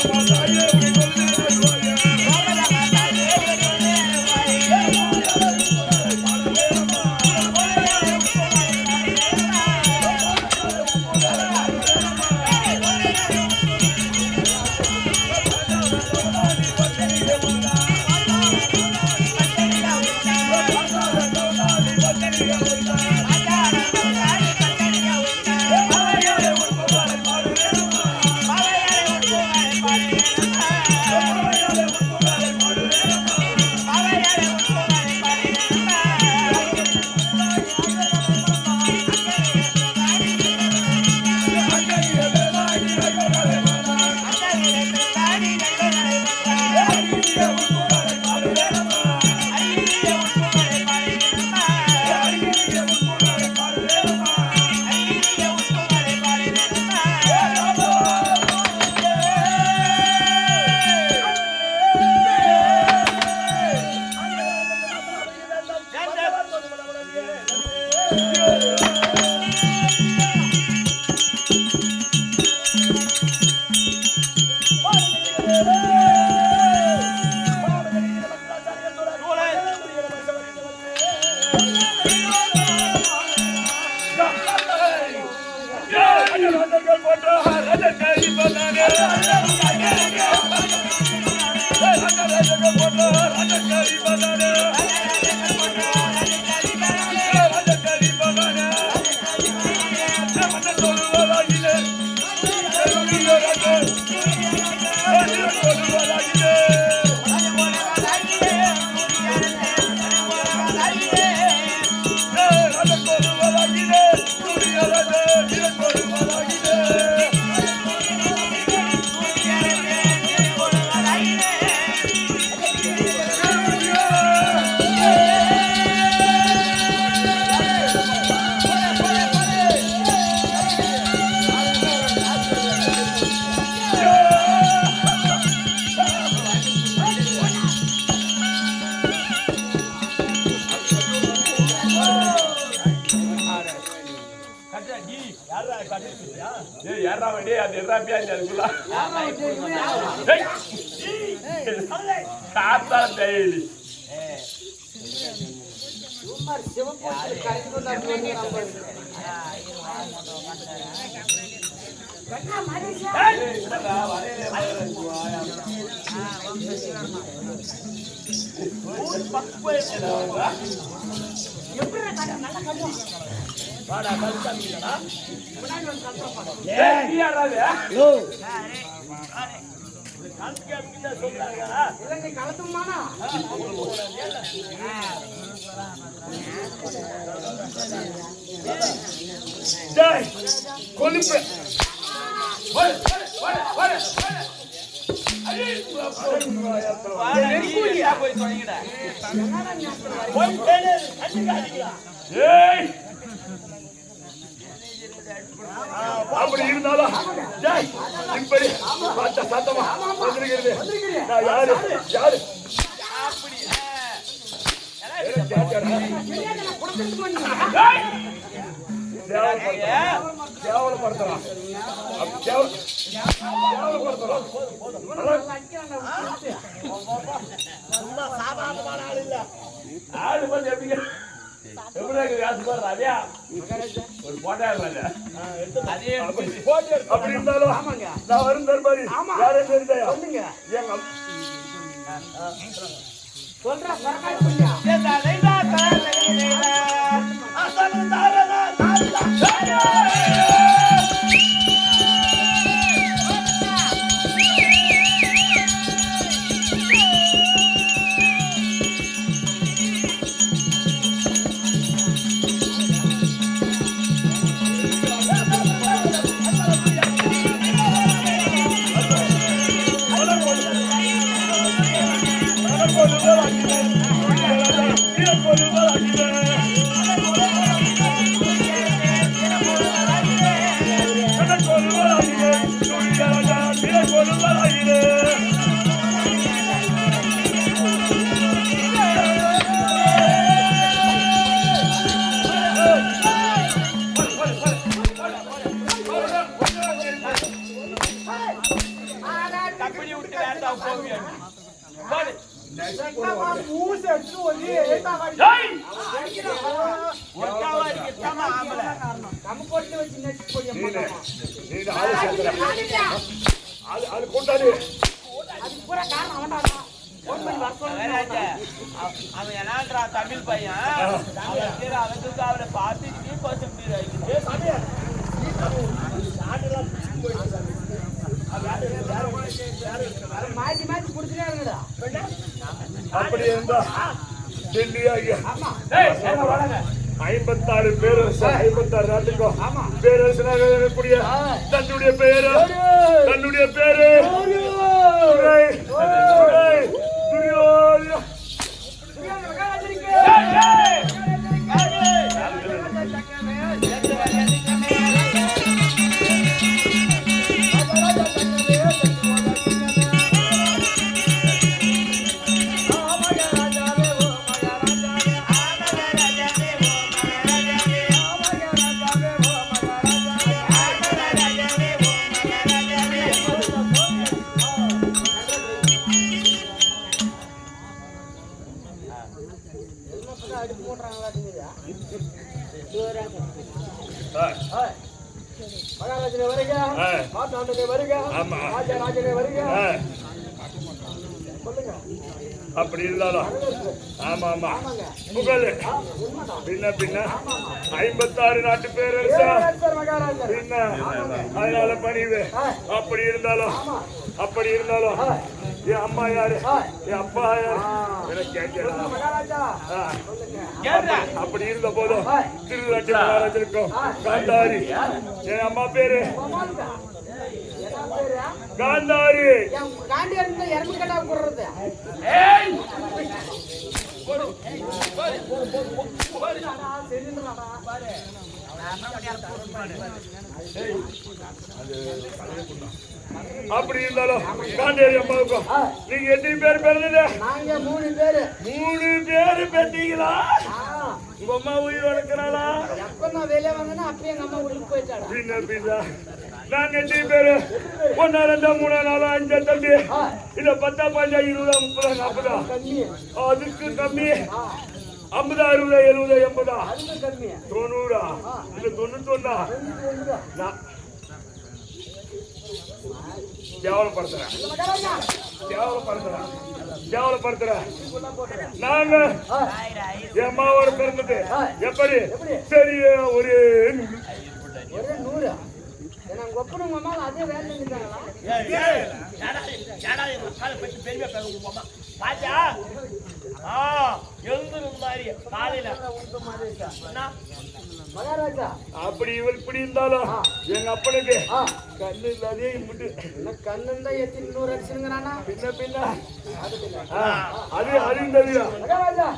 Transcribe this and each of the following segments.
ஏய் டேய். காத்தா டெய்லி ஏய் நீ யாரா இது? டேய் கொழுப்பு ஓடு ஓடு ஓடு ஏய் அப்படி இருந்தாலும் இப்படி பார்த்த சத்தமா? வந்திருக்கிறது. நான் யாரு? யாரு? டேய்! கேவலப்படுத்துறான் அப்ப கேவல- கேவலப்படுத்துறான் ஆளு வந்து எப்படிங்க? அப்படி இருந்தாலும் நான் வரும் தர்பாரி யாரும் தெரிஞ்சா ஆம்பளை. விட்டு நீனு ஆளு சேர்த்துற ஆளு ஆளு கொண்டாடு மகாராஜா, அவ- அவன் என்னான்றா தமிழ் பையன் அவனுக்கு அவளை பார்த்து கொஞ்சம் பேர் மாத்தி மாத்தி குடுத்துட்டே அப்படி இருந்தா டெல்லி. ஐம்பத்தாறு பேரரசு ஐம்பத்தாறு நாட்டுக்கும். பேரரசனாக இருக்கக்கூடிய தன்னுடைய பேரு தன்னுடைய பேரு. துரை, துரை, துரியோதன. அதனால பணிவு அப்படி இருந்தாலும் அப்படி இருந்தாலும் என் அம்மா யாரு என் அப்பா யாரு அப்படி இருந்த போதும் திருநாட்டு மகாராஜருக்கும் காந்தாரி என் அம்மா பேரு காந்தாரி என் காண்டி இறந்து போடுறது அப்படி இருந்தாலும் காந்தாரி அம்மாவுக்கும் நீங்க எத்தனை பேர் பிறந்தது நாங்க மூணு பேரு. மூணு பேரு பெற்றீங்களா உங்க அம்மா உயிரோட இருக்கிறாளா எப்ப நான் வெளியே வந்தேன்னா அப்பயே எங்க அம்மா வீட்டுக்கு போயிட்டாடா பின்ன பின்ன. நாங்க எத்தனை பேரு? ஒன்னா ரெண்டா மூணா நாலா அஞ்சா தம்பி. இல்ல பத்தா பஞ்சா இருபதா முப்பதா நாற்பதா அதுக்கு கம்மி. ஐம்பதா அறுபதா எழுபதா எண்பதா? அதுக்கு கம்மி தொண்ணூறா? இல்ல தொண்ணூத்தி கேவலப்படுத்துறேன் மகாராஜா கேவலப்படுத்துறேன் கேவலப்படுத்துறேன் நாங்க என் அம்மாவோட பிறந்தது. எப்படி? சரி ஒரு நூறு. உங்க ஒப்பனும் அதே வேலை செஞ்சாங்களா. ஏடா, ஏடா. பாத்தியா? அப்படி இவர் இப்படி இருந்தாலும் எங்க அப்பனுக்கு. கண்ணு இல்லாதே இம்பிட்டு. என்ன கண்ணுண்டா எத்தி நூறு அடிச்சுங்கிறானா பின்ன பின்ன. அது அது தவிர மகாராஜா.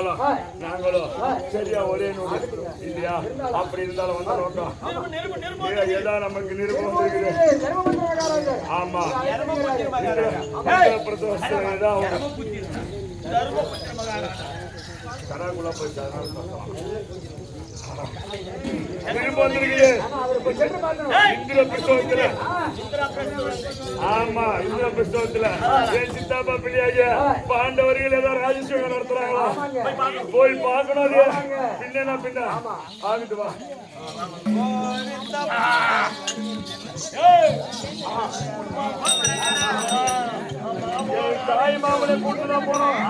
இருந்தாலும் நாங்களும் சரியா ஒரே நூறு இல்லையா? அப்படி இருந்தாலும் வந்து நோக்கம். நிருபு, நமக்கு நிருபம் ஆமா. தர்மபுத்திர மகாராஜா. ஏதாவது வந்திருக்குது போய் பார்க்கணும் இந்திர புஸ்தகத்துல ஆமா இந்திர புஸ்தகத்துல என் சித்தாப்பா பிள்ளையாக பாண்டவர்கள் ராஜசேகம் நடத்துறாங்களா? போய் பார்க்கணும் அது. பின்னா பின்ன. ஆகிட்டு வா. என் தாய் மாமனை கூட்டு தான் போனோம்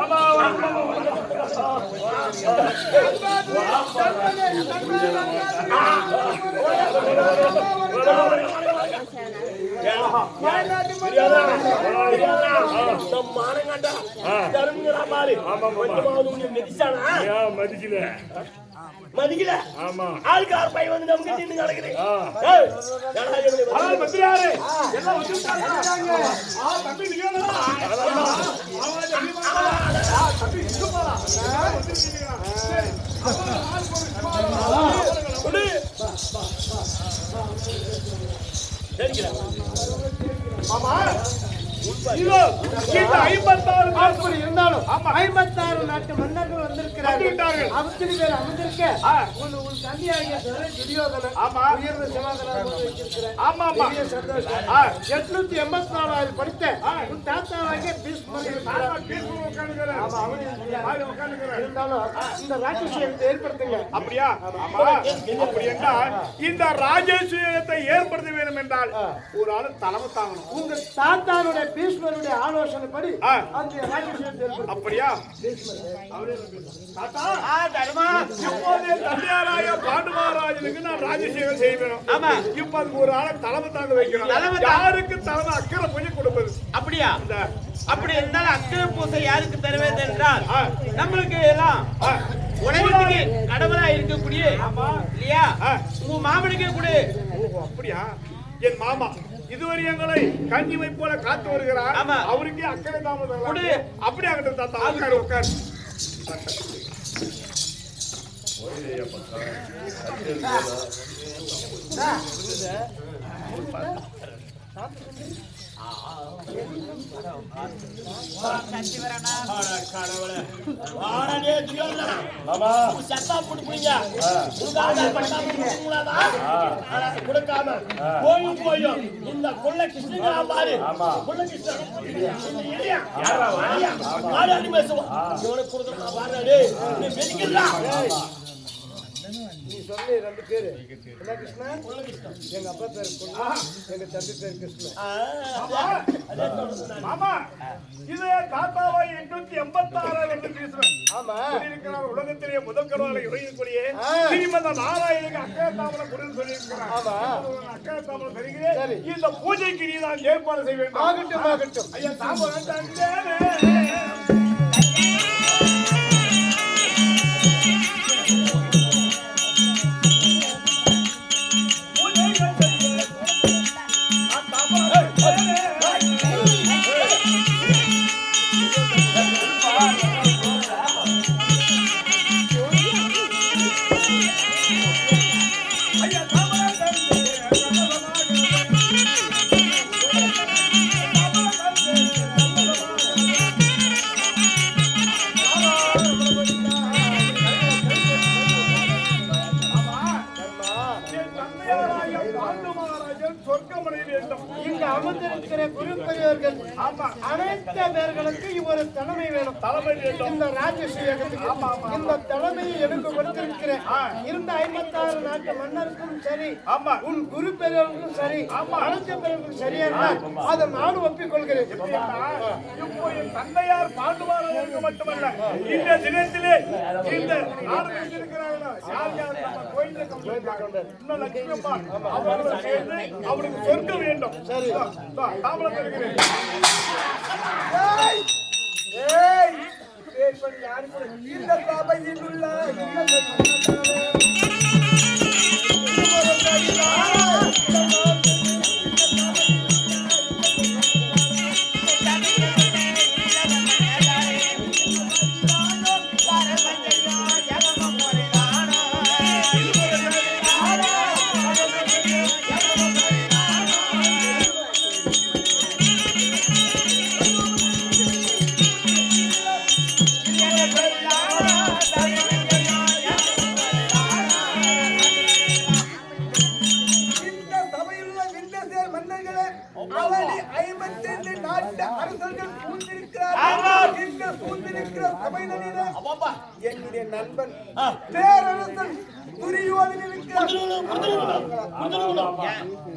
ஆமா மாமா. மதிக்கல. மதிக்கல ஆமா ஆளுக்கார பையன் வந்து நமக்கு நின்று நடக்குது. சரிங்களா? இந்த ஐம்பத்தாறு அப்படி இருந்தாலும் ஐம்பத்தாறு நாட்டு மன்னர்கள் வந்திருக்கிறார்கள். அத்தனை பேர் அமர்ந்திருக்க ஆ. உன் தந்தையாகிய துரை துரியோதனன் ஆமா. உயர்ந்த வைத்திருக்கிறேன் ஆமா ஆமா. சந்தோஷம். எட்நூத்தி எண்பத்தி படித்த உன் தாத்தாவாகிய பீஷ்மர் இந்த ஏற்படுத்துங்க. அப்படியா? ஆமா. அப்படி என்றால் இந்த ராஜேஸ்வரத்தை ஏற்படுத்த வேண்டும் என்றால் ஒரு ஆளு தலைமை தாங்கணும். உங்க தாத்தானுடைய பீஷ்மருடைய ஆலோசனைப்படி. அந்த அப்படியா? தாத்தா இப்போது தந்தையாராய பாண்டு மகாராஜனுக்கு நான் செய்வேணும் ஆமா. இப்ப அதுக்கு ஒரு ஆளை தலைமை தாங்க வைக்கணும் யாருக்கு தலைமை? அக்கறை கொஞ்சம் கொடுப்பது. அப்படியா? அப்படி இருந்தால் அக்கிர பூசை யாருக்கு தருவது என்றால். நம்மளுக்கு எல்லாம் உலகத்துக்கு கடவுளா இருக்கக்கூடிய ஆமா. இல்லையா. உங்க மாமனுக்கு கூட. அப்படியா? என் மாமா. இதுவரை எங்களை கஞ்சிமை போல காத்து வருகிறார். அவருக்கே அக்கறை தாமதம் கொடு. அப்படி ஆகட்டும் தாத்தா உட்காரு உட்காரு வாடா கொடுக்காம போயும் போயும் இந்த குள்ள கிருஷ்ணகிரா பாரு குள்ள கிருஷ்ணன் பேசுவான் இவனுக்கு கொடுக்கணும் பாரு நீ வெடிக்கிறா சொல்லி ரெண்டு பேரு. என்ன கிருஷ்ணன் எங்க அப்பா பேர் குண்ணா எங்க தம்பி பேர் கிருஷ்ணன் மாமா இது தாத்தாவை எண்ணூத்தி எண்பத்தி ஆறாவது வந்து பேசுறேன் ஆமா. சொல்லியிருக்கிறார் உலகத்திலேயே முதல் கருவாலை இறையக்கூடிய ஆ. ஸ்ரீமந்த நாராயணுக்கு அக்கறை தாமரம் கொடுன்னு சொல்லியிருக்கிறார். ஆமா. அக்கறை தாமரம் தருகிறேன். இந்த பூஜைக்கு நீ தான் ஏற்பாடு செய்ய வேண்டும். ஆகட்டும் ஆகட்டும். ஐயா தாமரம் தந்தேனே. இந்த ராஜஸ்ரீயகத்துக்கு இந்த தலைமையை எனக்கு கொடுத்திருக்கிறேன். இருந்த ஐம்பத்தாறு நாட்டு மன்னருக்கும் சரி ஆமா. உன் குரு பெரியவர்களுக்கும் சரி அனைத்து பெரியவர்களுக்கும் சரியா இருந்தால் அதை நானும் ஒப்பிக்கொள்கிறேன். இப்போ என் தந்தையார் பாண்டுமாரவருக்கு மட்டுமல்ல இந்த தினத்திலே இந்த அவருக்கு சொர்க்கம் வேண்டும். சரி. தாமரம் தருகிறேன். ஏய் பேர் பேர்படி யாரு கூட? இந்த சபையில் உள்ள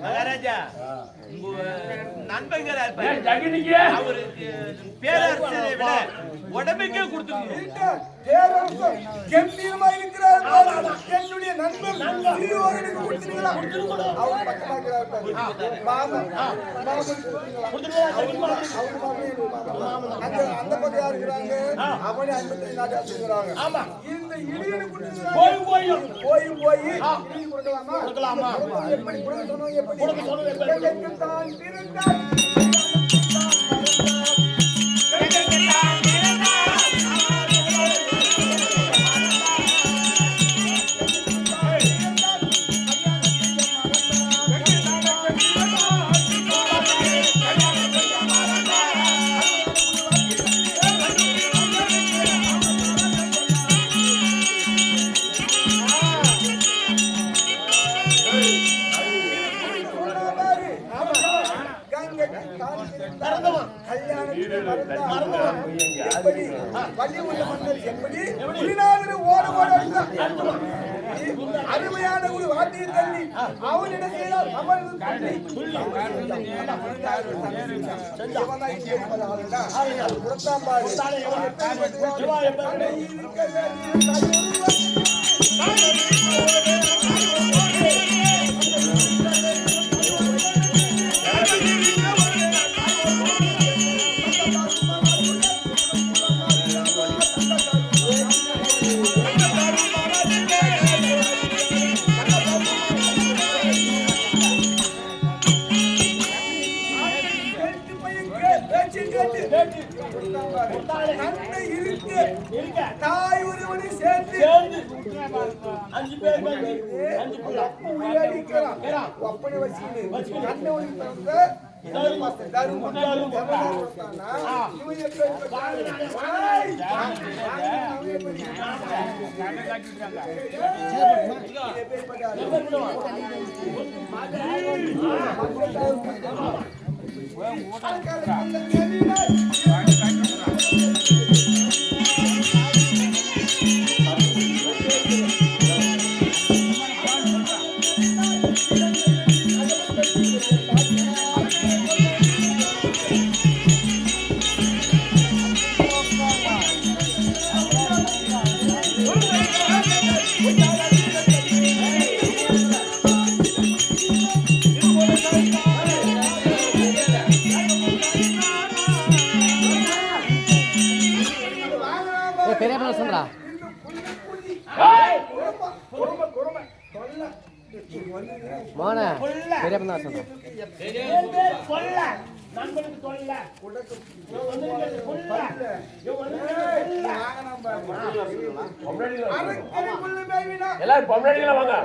மகாராஜா நண்பர்கள் அவருக்கு பேரரசரை விட உடம்புக்கே கம்பீரமா இருக்கிறார். என்னுடைய நண்பன் துரியோதனுக்கு கொடுத்தீங்களா அவர் பக்கமா இருக்கிறார். மாமன் மாமன். அந்த பக்கம் யார் இருக்கிறாங்க? அவனே ஐம்பத்தி நாட்டு இருக்கிறாங்க ஆமா. இந்த இடியனுக்கு கொடுத்தீங்களா? போய் போயும் போய் போய் இடி கொடுக்கலாமா கொடுக்கலாமா? எப்படி கொடுக்க சொன்னோம் எப்படி கொடுக்க சொன்னோம் எப்படி? எங்களுக்குத்தான் பிறந்தார். உள்ள மன்னர் ஓட ஓட. அருமையான ஒரு வாட்டியை தள்ளி அவன் என்ன செய்தார் அமர்ந்து துள்ளி இவன் உயிரடிக்கிறான். ஒப்பனை வச்சுக்கின்னு அன்னை ஒளி பிறந்த தருமம். எல்லாரும் நாள் வாங்க.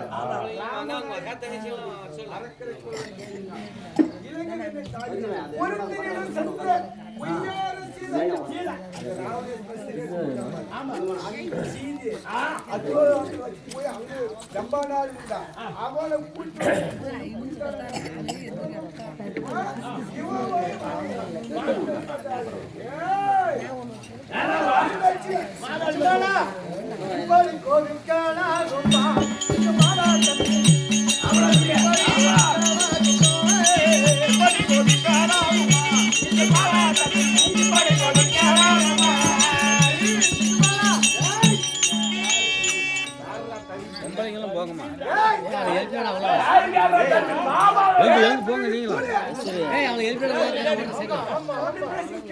அவளை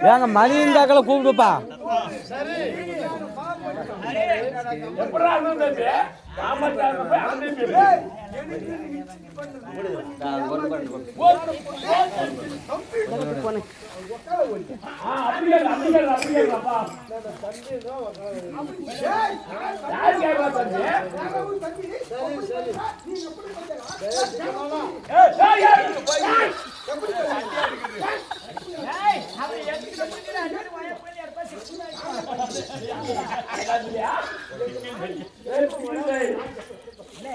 ஏங்க மணியின் காக்கல கூப்பிடுப்பா எப்படா இருந்தது ராமச்சாரி போய் அண்ணன் அப்படியே அப்படியே அப்படியே யார் தம்பி? எப்படி பண்ணலாம்? ஏய்,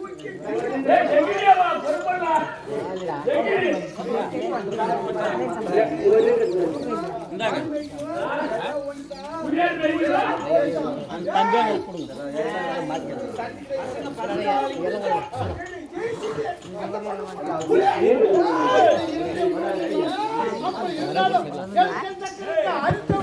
அடுத்த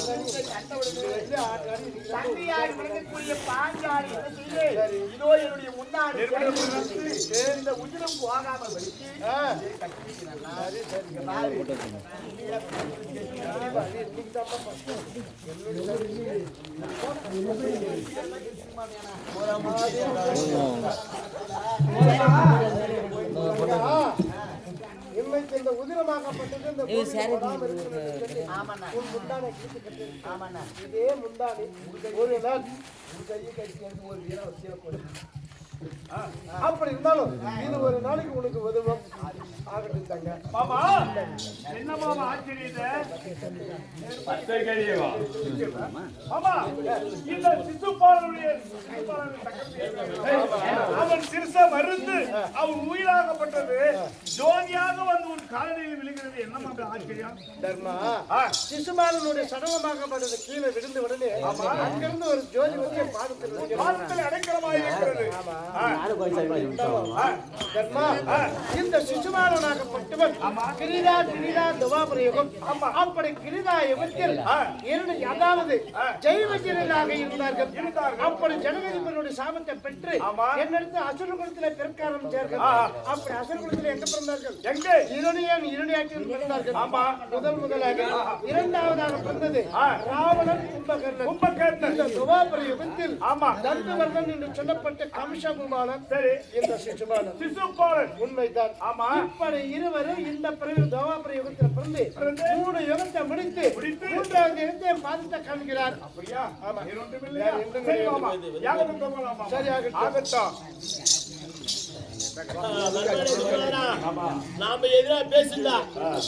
அந்த கருத்தை பாஞ்சாலி என்ன செய்து இதோ என்னுடைய முன்னாடி இந்த உதிரம் போகாமல் வலிக்கு இன்னைக்கு இந்த உதிரமாகப்பட்டது இந்த உன் முந்தானை கிழித்து கட்டு. இதே முந்தானை ஒரு நாள் உன் கையை கட்டி ஒரு. அப்படி இருந்தாலும் இது ஒரு நாளைக்கு உனக்கு உதவும். மாமா என்ன மாமா ஆச்சரியத்தை? மாமா இந்த சிசுபாலனுடைய சிசுபாலனுடைய அவன் சிறுச மருந்து அவன் உயிராகப்பட்டது ஜோதியாக வந்து உன் காலடியில் விழுகிறது. என்ன மாமா ஆச்சரியம்? தர்மா ஆ, சிசுமாலனுடைய சடலமாகப்பட்டது கீழே விழுந்த உடனே அங்கிருந்து ஒரு ஜோதி வந்து பாதத்தில். பாதத்தில் அடைக்கலமாய் இருக்கிறது. இந்த சிசுமாலனாகப்பட்டவன் கிரிதா கிரிதா துவாபர யுகம் அப்படி கிரிதா யுகத்தில் இரண்டு அதாவது ஜெய்வஜனராக இருந்தார்கள் அப்படி ஜனகதிபனுடைய சாபத்தை பெற்று என்னிடத்து அசுரகுலத்திலே பிறக்க ஆரம்பிச்சார்கள் அப்படி அசுரகுலத்திலே எங்க பிறந்தார்கள் எங்கே இரணியன் இரணியாற்றில் பிறந்தார்கள் ஆமா முதல் முதலாக இரண்டாவதாக பிறந்தது ராவணன் கும்பகர்ணன் கும்பகர்ணன். இந்த துவாபர யுகத்தில் ஆமா. தந்தவர்ணன் என்று சொல்லப்பட்ட சரி. இந்த சிசுபாலன். சிசுபாலன். உண்மைதான். ஆமா. இப்படி இருவரும் இந்த பிறகு தவாபர யுகத்தில் பிறந்து பிறந்து மூணு யுகத்தை முடித்து முடித்து மூன்றாவது யுகத்தை பாதத்தை காண்கிறார். அப்படியா? ஆமா. சரி ஆகட்டும். நாம எதிரா பேசிருந்தா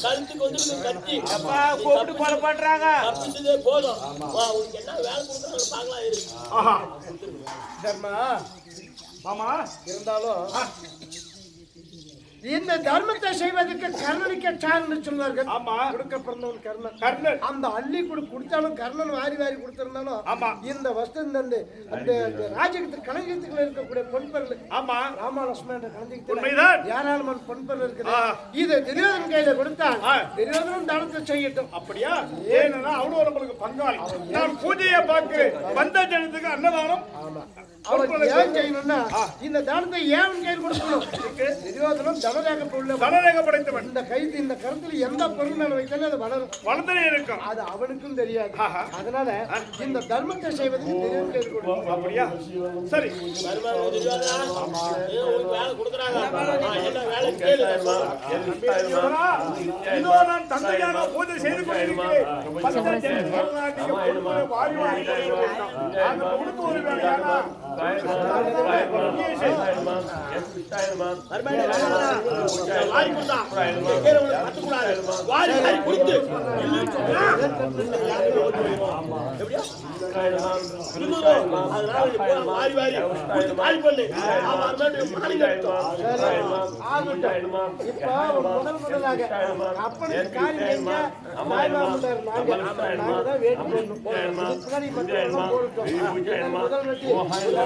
கழுத்துக்கு வந்து கத்தி. அப்பா கூப்பிட்டு கொலை பண்றாங்க தப்பிச்சதே போதும். உனக்கு என்ன வேலை கொடுக்குறாங்க பார்க்கலாம் இரு. ஆஹா. தர்மா மாமா. இருந்தாலும் இந்த தர்மத்தை செய்வதற்கு கர்ணனுக்கு சார்ந்து சொல்வார்கள். ஆமா. கொடுக்க பிறந்தவன் கர்ணன். கர்ணன். அந்த அள்ளி கொடு கொடுத்தாலும் கர்ணன் வாரி வாரி கொடுத்திருந்தாலும் ஆமா. இந்த வஸ்து இந்த அந்த ராஜ்யத்து களஞ்சியத்துக்குள்ள இருக்கக்கூடிய பொன்பொருள். ஆமா. ராமலட்சுமணன் என்ற உண்மைதான். ஏராளமான பொன்பொருள் இருக்குது. இதை துரியோதன் கையில கொடுத்தால் ஆ. துரியோதனும் தானத்தை செய்யட்டும். அப்படியா? ஏன்னா அவனும் நம்மளுக்கு பங்காளி நான் பூஜையை பார்க்கிறேன். வந்த ஜனத்துக்கு அன்னதானம். அவன் ஏன் செய்யணும்னா இந்த தானத்தை ஏன் கையில் கொடுக்கணும்? துரியோதனும் தனதாக உள்ள தனரேக படைத்தவன். இந்த கைது இந்த கருத்துல எந்த பொருள் மேல வைத்தாலும் அது வளரும். வளர்ந்தே இருக்கும். அது அவனுக்கும் தெரியாது. அதனால இந்த தர்மத்தை செய்வதற்கு தெரியும் கையில் கொடுக்கணும். அப்படியா? சரி. இதோ நான் தந்தையாக பூஜை செய்து கொண்டிருக்கிறேன். கொடுத்து ஒரு வேலையானா வாரி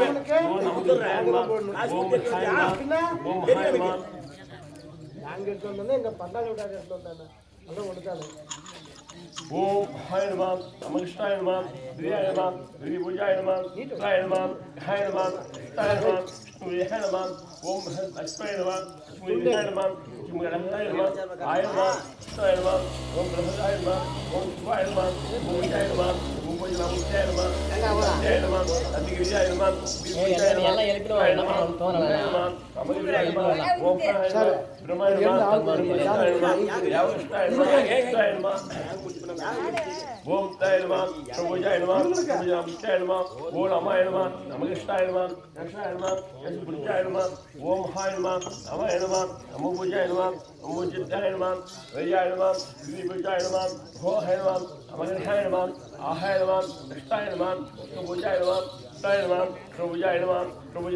கொடுத்தா கீழே உள்ள கத்துக்கூடாது வாரி வாரி கொடுத்து இல்லைன்னு சொன்னா எப்படியா அதனால நீ போய் வாரி வாரி குடிச்சு காலி பண்ணு அவன் அருமையாட்டு மாறி கட்டும் இப்போ முதல் முதலாக அப்பனுக்கு காரியம் செஞ்சா தாய் மாமனார் நாங்க நாங்க தான் வேட்டு போடணும் முன்னாடி மற்றவங்க போடட்டும் முதல் வெட்டி அவனுக்கு நாங்க தான் போடணும் பின்ன நாங்க எடுத்து வந்தோம்னா எங்க பந்தாங்க விட்டாங்க எடுத்து வந்தாங்க அதான் ஒடுக்காது ஓம் ஹாய் நமாம் நமஸ்கார நமாம் பிரியாய நமாம் பிரி பூஜாய நமாம் ஹாய் நமாம் ஹாய் நமாம் ஹாய் நமாம் ஸ்மூலி ஹாய் நமாம் ஓம் Lakshmi நமாம் ஸ்மூலி hi நமாம் ஸ்மூலி hi நமாம் hi நமாம் hi நமாம் ஓம் பிரம்மதாய நமாம் ஓம் சிவாய நமாம் ஓம் விஜயாய நமாம் ஓம் பூஜை நமாம் விஜயாய நமாம் விஜயாய நமாம் அதிகிரிஜாய நமாம் விஜயாய நமாம் எல்லாம் எழுப்பிடுவோம் என்ன பண்ணணும் தோணல நமாம் அமரிஜாய நமாம் ஓம் ஹாய் நமாம் பிரம்மாய நமாம் பிரம்மாய நமாம் யாவஸ்தாய நமாம் யாவஸ்தாய நமாம் ஓம் தாய நம பிரபுஜாய நம பிரபுஜாய நம ஓம் அமாய நம நமகிருஷ்ணாய நம கிருஷ்ணாய நம யசுபுஜாய நம ஓம் ஹாய நம அமாய நம நமோ பூஜாய நம நமோ சித்தாய நம வையாய நம விபுஜாய நம ஹோ ஹாய நம அமகிருஷ்ணாய நம ஆஹாய நம கிருஷ்ணாய நம பிரபுஜாய நம கிருஷ்ணாய நம பிரபுஜாய நம பிரபுஜா முத்தியாய நம அமாய நம நம பார்வதியாய நம ஹரிஷ்ணாய நம ஓம் ஹாய நம யவைஷாய நம விஜயாய நம யசுபுஜாய நம கிருஷ்ணாய நம பிரபுஜாய நம பிரபுஜா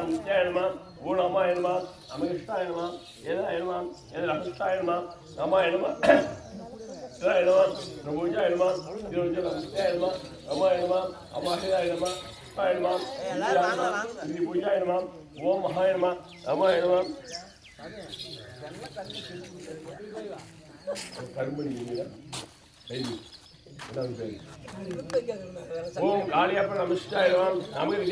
முத்தியாய நம ஓம் அமாய நம அமகிருஷ்ணாய நம ஏதாய நம ஏதாய நம அமாய நம சிவாய நம பிரபுஜாய நம திருவஜன முத்தியாய நம அமாய நம அமாஹயாய நம கிருஷ்ணாய நம விஜயாய நம ஸ்ரீ பூஜாய நம ஓம் மகாய நம அமாய நம கருமணி ஓம் காளியப்ப நமஸ்காரம் நமக்கு